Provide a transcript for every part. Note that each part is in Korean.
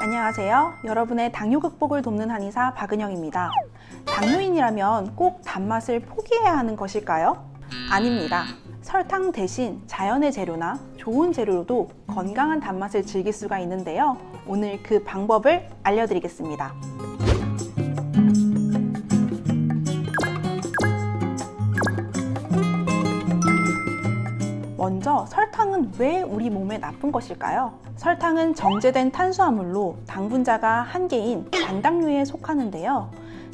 안녕하세요. 여러분의 당뇨 극복을 돕는 한의사 박은영입니다. 당뇨인이라면 꼭 단맛을 포기해야 하는 것일까요? 아닙니다. 설탕 대신 자연의 재료나 좋은 재료로도 건강한 단맛을 즐길 수가 있는데요. 오늘 그 방법을 알려드리겠습니다. 먼저 설탕 은 왜 우리 몸에 나쁜 것일까요? 설탕은 정제된 탄수화물로 당 분자가 한개인 단당류에 속하는데요.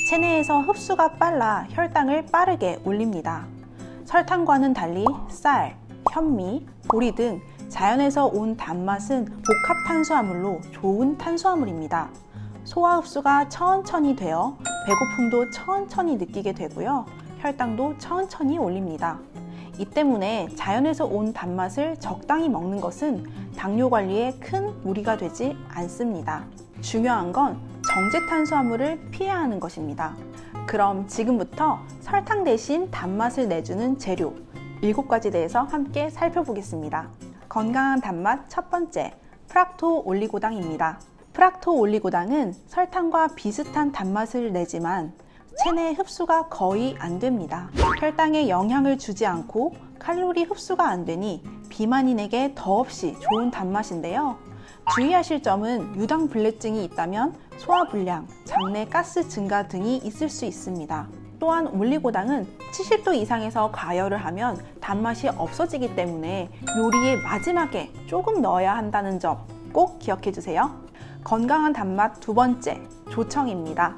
체내에서 흡수가 빨라 혈당을 빠르게 올립니다. 설탕과는 달리 쌀, 현미, 보리 등 자연에서 온 단맛은 복합 탄수화물로 좋은 탄수화물입니다. 소화 흡수가 천천히 되어 배고픔도 천천히 느끼게 되고요. 혈당도 천천히 올립니다. 이 때문에 자연에서 온 단맛을 적당히 먹는 것은 당뇨 관리에 큰 무리가 되지 않습니다. 중요한 건 정제 탄수화물을 피해야 하는 것입니다. 그럼 지금부터 설탕 대신 단맛을 내주는 재료 7가지 대해서 함께 살펴보겠습니다. 건강한 단맛 첫 번째, 프락토 올리고당입니다. 프락토 올리고당은 설탕과 비슷한 단맛을 내지만 체내 흡수가 거의 안 됩니다. 혈당에 영향을 주지 않고 칼로리 흡수가 안 되니 비만인에게 더없이 좋은 단맛인데요. 주의하실 점은 유당 불내증이 있다면 소화불량, 장내 가스 증가 등이 있을 수 있습니다. 또한 올리고당은 70도 이상에서 가열을 하면 단맛이 없어지기 때문에 요리의 마지막에 조금 넣어야 한다는 점 꼭 기억해 주세요. 건강한 단맛 두 번째, 조청입니다.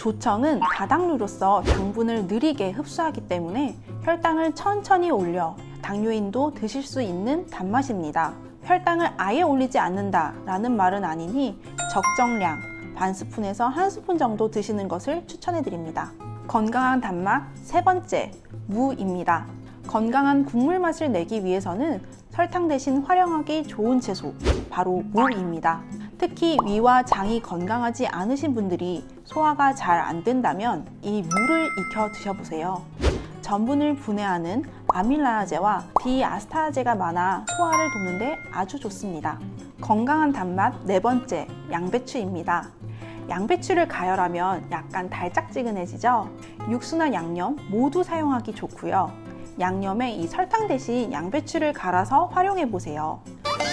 조청은 다당류로서 당분을 느리게 흡수하기 때문에 혈당을 천천히 올려 당뇨인도 드실 수 있는 단맛입니다. 혈당을 아예 올리지 않는다 라는 말은 아니니 적정량 반 스푼에서 한 스푼 정도 드시는 것을 추천해 드립니다. 건강한 단맛 세 번째 무입니다. 건강한 국물 맛을 내기 위해서는 설탕 대신 활용하기 좋은 채소 바로 무입니다. 특히 위와 장이 건강하지 않으신 분들이 소화가 잘 안 된다면 이 무를 익혀 드셔보세요. 전분을 분해하는 아밀라아제와 디아스타아제가 많아 소화를 돕는데 아주 좋습니다. 건강한 단맛 네 번째 양배추입니다. 양배추를 가열하면 약간 달짝지근해지죠? 육수나 양념 모두 사용하기 좋고요. 양념에 이 설탕 대신 양배추를 갈아서 활용해 보세요.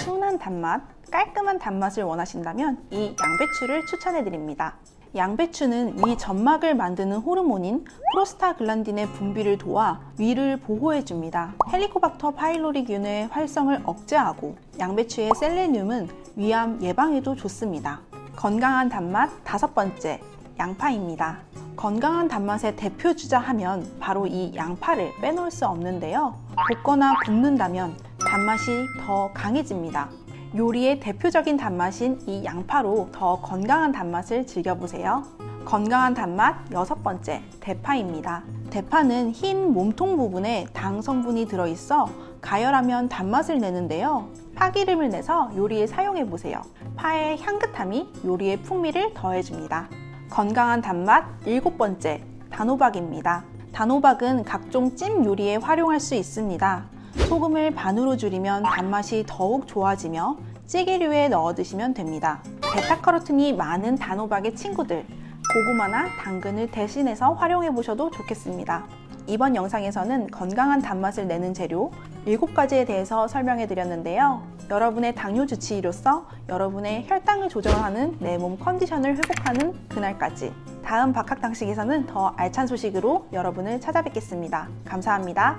순한 단맛, 깔끔한 단맛을 원하신다면 이 양배추를 추천해 드립니다. 양배추는 위 점막을 만드는 호르몬인 프로스타글란딘의 분비를 도와 위를 보호해 줍니다. 헬리코박터 파일로리균의 활성을 억제하고 양배추의 셀레늄은 위암 예방에도 좋습니다. 건강한 단맛 다섯 번째 양파입니다. 건강한 단맛의 대표 주자 하면 바로 이 양파를 빼놓을 수 없는데요. 볶거나 굽는다면 단맛이 더 강해집니다. 요리의 대표적인 단맛인 이 양파로 더 건강한 단맛을 즐겨보세요. 건강한 단맛 여섯 번째, 대파입니다. 대파는 흰 몸통 부분에 당 성분이 들어있어 가열하면 단맛을 내는데요. 파기름을 내서 요리에 사용해보세요. 파의 향긋함이 요리의 풍미를 더해줍니다. 건강한 단맛 일곱 번째, 단호박입니다. 단호박은 각종 찜 요리에 활용할 수 있습니다. 소금을 반으로 줄이면 단맛이 더욱 좋아지며 찌개류에 넣어 드시면 됩니다. 베타카로틴이 많은 단호박의 친구들, 고구마나 당근을 대신해서 활용해 보셔도 좋겠습니다. 이번 영상에서는 건강한 단맛을 내는 재료 7가지에 대해서 설명해 드렸는데요. 여러분의 당뇨 주치의로서 여러분의 혈당을 조절하는 내 몸 컨디션을 회복하는 그날까지 다음 박학당식에서는 더 알찬 소식으로 여러분을 찾아뵙겠습니다. 감사합니다.